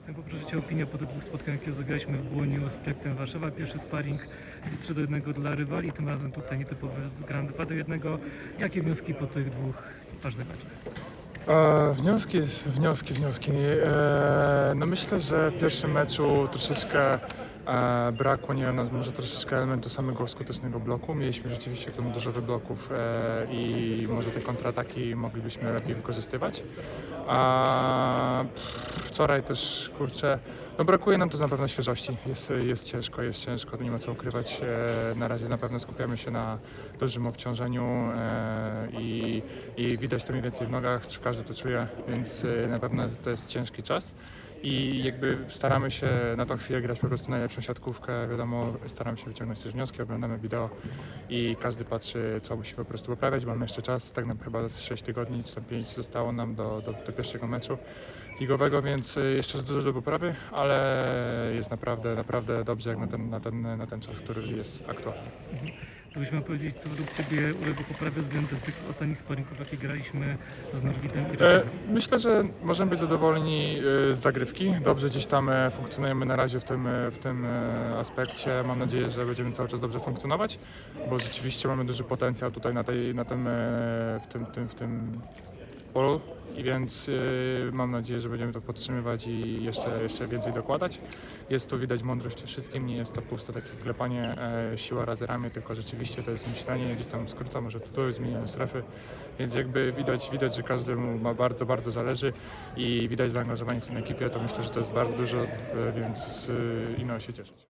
Sebastian, poproszę opinię po tych dwóch spotkaniach, jakie zagraliśmy w Błoniu z Piektem Warszawa. Pierwszy sparring 3 do 1 dla rywali, tym razem tutaj nietypowy grand 2 do 1. Jakie wnioski po tych dwóch ważnych meczach? E, wnioski, wnioski, wnioski. E, no myślę, że w pierwszym meczu troszeczkę e, brakło, nie nas może troszeczkę elementu samego skutecznego bloku. Mieliśmy rzeczywiście tam dużo wybloków e, i może te kontrataki moglibyśmy lepiej wykorzystywać. Pff, wczoraj też, kurczę, no brakuje nam to na pewno świeżości. Jest, jest ciężko, jest ciężko, nie ma co ukrywać. E, na razie na pewno skupiamy się na dużym obciążeniu e, i, i widać to mniej więcej w nogach, każdy to czuje, więc e, na pewno to jest ciężki czas. I jakby staramy się na tą chwilę grać po prostu najlepszą siatkówkę, wiadomo, staramy się wyciągnąć też wnioski, oglądamy wideo i każdy patrzy, co musi po prostu poprawiać. Mamy jeszcze czas, tak naprawdę chyba 6 tygodni, czy tam 5 zostało nam do, do, do pierwszego meczu ligowego, więc y, jeszcze dużo do poprawy, ale jest naprawdę, naprawdę dobrze jak na ten, na ten, na ten czas, który jest aktualny. Gdybyśmy powiedzieć, co według Ciebie uległo poprawie względem tych ostatnich sparingów, jakie graliśmy z Norwidem i E? Myślę, że możemy być zadowoleni e, z zagrywki. Dobrze gdzieś tam e, funkcjonujemy na razie w tym, w tym aspekcie. Mam nadzieję, że będziemy cały czas dobrze funkcjonować, bo rzeczywiście mamy duży potencjał tutaj na, tej, na tym, w, tym, tym, w tym polu. I więc e, mam nadzieję, że będziemy to podtrzymywać i jeszcze, jeszcze więcej dokładać. Jest tu widać mądrość wszystkim, nie jest to puste takie klepanie e, siła razy ramię, tylko rzeczywiście to jest myślenie, gdzieś tam skróta, może tu, tu zmieniamy strefy, więc jakby widać, widać, że każdemu ma bardzo, bardzo zależy i widać zaangażowanie w tej ekipie, to myślę, że to jest bardzo dużo, e, więc e, ino się cieszyć.